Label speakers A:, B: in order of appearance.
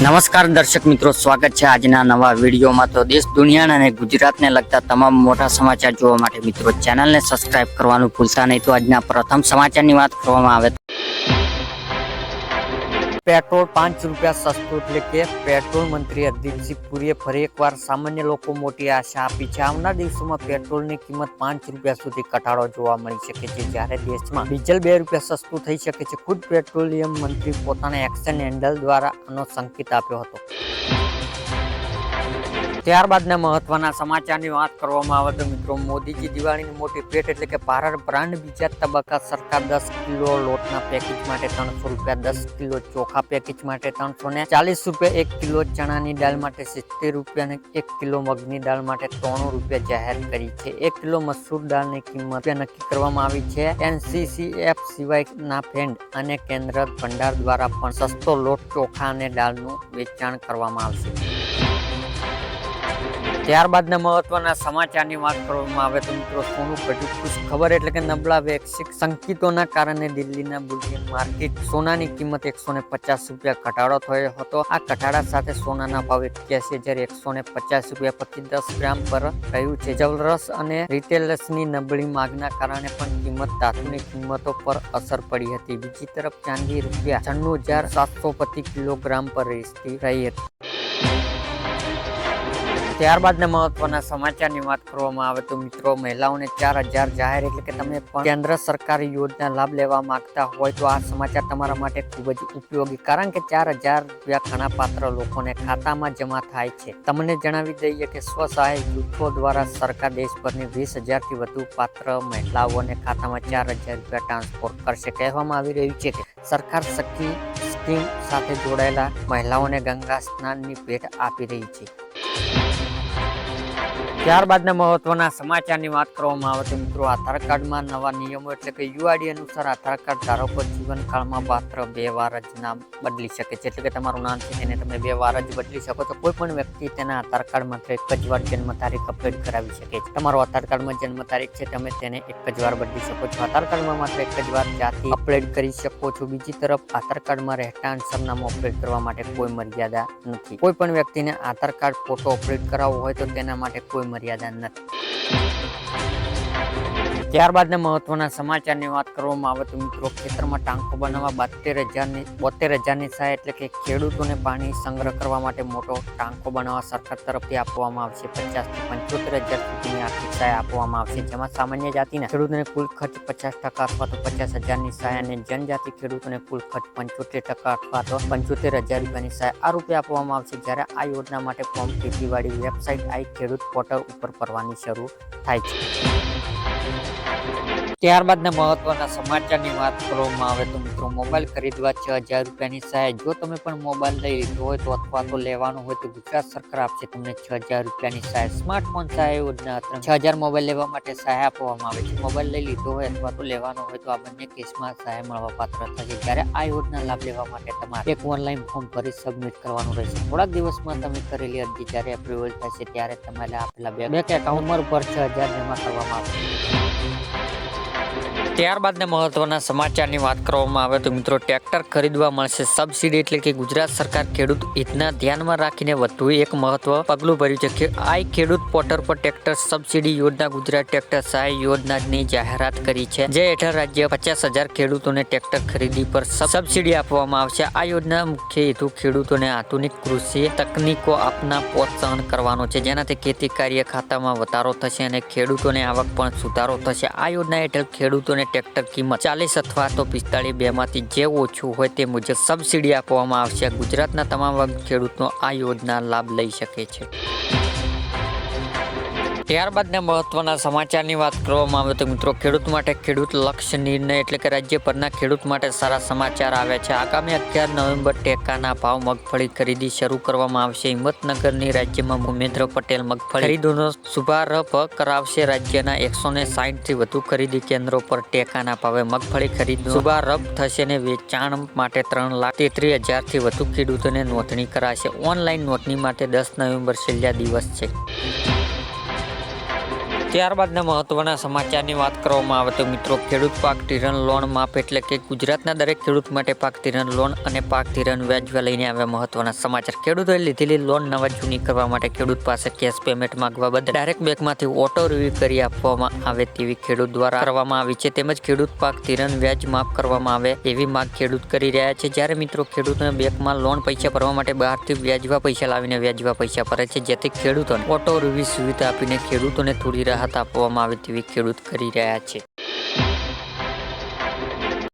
A: નમસ્કાર દર્શક મિત્રો, સ્વાગત છે આજના નવા વિડીયોમાં. તો દેશ, દુનિયાના અને ગુજરાતને લગતા તમામ મોટા સમાચાર જોવા માટે મિત્રો, ચેનલને સબસ્ક્રાઇબ કરવાનું ભૂલતા નહીં. તો આજના પ્રથમ સમાચારની વાત કરવામાં આવે પેટ્રોલ પાંચ રૂપિયા સસ્તું એટલે કે પેટ્રોલ મંત્રી હરદીપસિંહ પુરીએ ફરી એકવાર સામાન્ય લોકો મોટી આશા આપી છે. આવનાર દિવસોમાં પેટ્રોલની કિંમત પાંચ રૂપિયા સુધી ઘટાડો જોવા મળી શકે છે. જ્યારે દેશમાં ડીઝલ બે રૂપિયા સસ્તું થઈ શકે છે. ખુદ પેટ્રોલિયમ મંત્રી પોતાના એક્શન હેન્ડલ દ્વારા આનો સંકેત આપ્યો હતો. ત્યારબાદના મહત્વના સમાચારની વાત કરવામાં આવે તો મિત્રો, મોદીજી દિવાળીની મોટી ભેટ એટલે કે ભારત બ્રાન્ડ બીજા તબક્કા સરકાર દસ કિલો લોટના પેકેજ માટે ત્રણસો રૂપિયા, દસ કિલો ચોખા પેકેજ માટે ત્રણસો ને ચાલીસ રૂપિયા, એક કિલો ચણાની દાળ માટે સિત્તેર રૂપિયા એક કિલો મગની દાળ માટે ત્રણ રૂપિયા જાહેર કરી છે. એક કિલો મસૂર દાળની કિંમત નક્કી કરવામાં આવી છે. એનસીસીએફ સિવાયના ફેન્ડ અને કેન્દ્ર ભંડાર દ્વારા પણ સસ્તો લોટ, ચોખા અને દાળનું વેચાણ કરવામાં આવશે. ત્યારબાદના મહત્વના સમાચારની વાત કરવામાં આવે તો મિત્રો, સોનું ઘટ્યું ખુશ ખબર એટલે કે નબળા વૈશ્વિક સંકેતોના કારણે દિલ્હીના બુલિયન માર્કેટ સોનાની કિંમત એકસો ને પચાસ રૂપિયા ઘટાડો થયો હતો. આ ઘટાડા સાથે સોનાના ભાવ એક્યાસી હજાર એકસો ને પચાસ રૂપિયા પ્રતિ દસ ગ્રામ પર રહ્યું છે. જવલરસ અને રિટેલર્સની નબળી માગના કારણે પણ કિંમત ધાતુની કિંમતો પર અસર પડી હતી. બીજી તરફ ચાંદી રૂપિયા છન્નું હજાર સાતસો પ્રતિ કિલોગ્રામ પર રહી હતી. ત્યારબાદના મહત્વના સમાચારની વાત કરવામાં આવે તો મિત્રો, મહિલાઓને ચાર હજાર જાહેર એટલે કે તમે પણ કેન્દ્ર સરકારી યોજના લાભ લેવા માંગતા હોય તો આ સમાચાર તમારા માટે ખૂબ જ ઉપયોગી. કારણ કે ચાર હજાર રૂપિયા ઘણા પાત્ર લોકોને ખાતામાં જમા થાય છે. તમને જણાવી દઈએ કે સ્વસહાય જૂથો દ્વારા સરકાર દેશભરની વીસ હજારથી વધુ પાત્ર મહિલાઓને ખાતામાં ચાર હજાર રૂપિયા ટ્રાન્સફર કરશે કહેવામાં આવી રહ્યું છે. કે સરકાર સખી સ્કીમ સાથે જોડાયેલા મહિલાઓને ગંગા સ્નાનની ભેટ આપી રહી છે. ત્યારબાદના મહત્વના સમાચારની વાત કરવામાં આવે તો મિત્રો, આધાર કાર્ડમાં નવા નિયમો એટલે કે યુઆઈડી અનુસાર આધાર કાર્ડ ધારકો જીવનકાળમાં માત્ર બે વાર જ નામ બદલી શકે છે. એટલે કે તમારું નામ છે તેને તમે બે વાર જ બદલી શકો છો. કોઈ પણ વ્યક્તિ તેના આધાર કાર્ડ માત્ર એક જ વાર જન્મ તારીખ અપડેટ કરાવી શકે છે. તમારો આધાર કાર્ડમાં જન્મ તારીખ છે, તમે તેને એક જ વાર બદલી શકો છો. આધાર કાર્ડમાં માત્ર એક જ વાર જાતિ અપડેટ કરી શકો છો. બીજી તરફ, આધાર કાર્ડમાં રહેઠાણ સરનામું અપડેટ કરવા માટે કોઈ મર્યાદા નથી. કોઈ પણ વ્યક્તિને આધાર કાર્ડ ફોટો અપડેટ કરાવવો હોય તો તેના માટે કોઈ મર્યાદા નથી. ત્યારબાદના મહત્વના સમાચારની વાત કરવામાં આવે તો મિત્રો, ખેતરમાં ટાંકો બનાવવા બોતેર હજારની બોતેર હજારની સહાય એટલે કે ખેડૂતોને પાણી સંગ્રહ કરવા માટે મોટો ટાંકો બનાવવા સરકાર તરફથી આપવામાં આવશે. પચાસથી પંચોતેર હજાર સુધીની આર્થિક સહાય આપવામાં આવશે. જેમાં સામાન્ય જાતિના ખેડૂતોને કુલ ખર્ચ પચાસ ટકા અથવા તો પચાસ હજારની સહાય અને જનજાતિ ખેડૂતોને કુલ ખર્ચ પંચોતેર ટકા અથવા તો પંચોતેર હજાર રૂપિયાની સહાય આ રૂપિયા આપવામાં આવશે. જ્યારે આ યોજના માટે ફોર્મ ખેતીવાડી વેબસાઇટ આઈ ખેડૂત પોર્ટલ ઉપર ભરવાની શરૂ થાય છે. ત્યારબાદના મહત્વના સમાચારની વાત કરવામાં આવે તો મિત્રો, મોબાઈલ ખરીદવા છ હજાર રૂપિયાની સહાય. જો તમે પણ મોબાઈલ લઈ લીધો હોય તો અથવા તો લેવાનો હોય તો ગુજરાત સરકાર આપશે તમને છ હજાર રૂપિયાની સહાય. સ્માર્ટફોન સહાય યોજના છ હજાર મોબાઈલ લેવા માટે સહાય આપવામાં આવે છે. મોબાઈલ લઈ લીધો હોય અથવા તો લેવાનો હોય તો આ બંને કેસમાં સહાય મળવા પાત્ર થશે. જ્યારે આ યોજના લાભ લેવા માટે તમારે એક ઓનલાઈન ફોર્મ ભરી સબમિટ કરવાનું રહેશે. થોડાક દિવસમાં તમે કરેલી અરજી જ્યારે એપ્રુવલ થશે ત્યારે તમારે આપેલા બેંક એકાઉન્ટ પર છ હજાર જમા કરવામાં આવશે. ત્યારબાદના મહત્વના સમાચારની વાત કરવામાં આવે તો મિત્રો ટ્રેક્ટર ખરીદવા મળશે સબસિડી એટલે કે ગુજરાત સરકાર ખેડૂત હિતના ધ્યાનમાં રાખીને વધુ એક મહત્વ પગલું ભર્યું છે કે આ ખેડૂત પોર્ટલ પર ટ્રેક્ટર સબસિડી યોજના ગુજરાત ટ્રેક્ટર સહાય યોજનાની જાહેરાત કરી છે. જે હેઠળ રાજ્ય પચાસ હજાર ખેડૂતોને ટ્રેક્ટર ખરીદી પર સબસિડી આપવામાં આવશે. આ યોજના મુખ્ય હેતુ ખેડૂતોને આધુનિક કૃષિ તકનીકો આપના પ્રોત્સાહન કરવાનો છે. જેનાથી ખેતી કાર્ય ખાતામાં વધારો થશે અને ખેડૂતોને આવક પણ સુધારો થશે. આ યોજના હેઠળ ખેડૂતોને ટ્રેક્ટર કિંમત ચાલીસ અથવા તો પિસ્તાળીસ બેમાંથી જે ઓછું હોય તે મુજબ સબસિડી આપવામાં આવશે. ગુજરાતના તમામ વર્ગ ખેડૂતો આ યોજના લાભ લઈ શકે છે. ત્યારબાદના મહત્વના સમાચારની વાત કરવામાં આવે તો મિત્રો, ખેડૂત માટે ખેડૂત લક્ષ્ય નિર્ણય એટલે કે રાજ્ય પરના ખેડૂત માટે સારા સમાચાર આવ્યા છે. આગામી અગિયાર નવેમ્બર ટેકાના ભાવ મગફળી ખરીદી શરૂ કરવામાં આવશે. હિંમતનગરની રાજ્યમાં ભૂમેન્દ્ર પટેલ મગફળી ખરીદોનો શુભારંભ કરાવશે. રાજ્યના એકસો ને સાહીઠથી વધુ ખરીદી કેન્દ્રો પર ટેકાના ભાવે મગફળી ખરીદ શુભારંભ થશે અને વેચાણ માટે ત્રણ લાખ તેત્રીસ હજારથી વધુ ખેડૂતોને નોંધણી કરાશે. ઓનલાઈન નોંધણી માટે દસ નવેમ્બર છેલ્લા દિવસ છે. ત્યારબાદના મહત્વના સમાચારની વાત કરવામાં આવે તો મિત્રો, ખેડૂત પાક ધિરણ લોન માફ એટલે કે ગુજરાતના દરેક ખેડૂત માટે પાક ધિરાણ લોન અને પાક ધિરણ વ્યાજવા લઈને આવ્યા મહત્વના સમાચાર. ખેડૂતોએ લીધેલી લોન નવા જૂની કરવા માટે ખેડૂત પાસે કેશ પેમેન્ટ માંગવા બદલ ડાયરેક્ટ બેંકમાંથી ઓટો રિવ્યુ કરી આપવામાં આવે તેવી ખેડૂત દ્વારા કરવામાં આવી છે. તેમજ ખેડૂત પાક ધિરાણ વ્યાજ માફ કરવામાં આવે એવી માંગ ખેડૂત કરી રહ્યા છે. જ્યારે મિત્રો, ખેડૂતોને બેંકમાં લોન પૈસા ભરવા માટે બહારથી વ્યાજવા પૈસા લાવીને વ્યાજવા પૈસા ભરે છે, જેથી ખેડૂતોને ઓટો રિવ્યુ સુવિધા આપીને ખેડૂતોને થોડી રાહત આપવામાં આવે તેવી ખેડૂત કરી રહ્યા છે.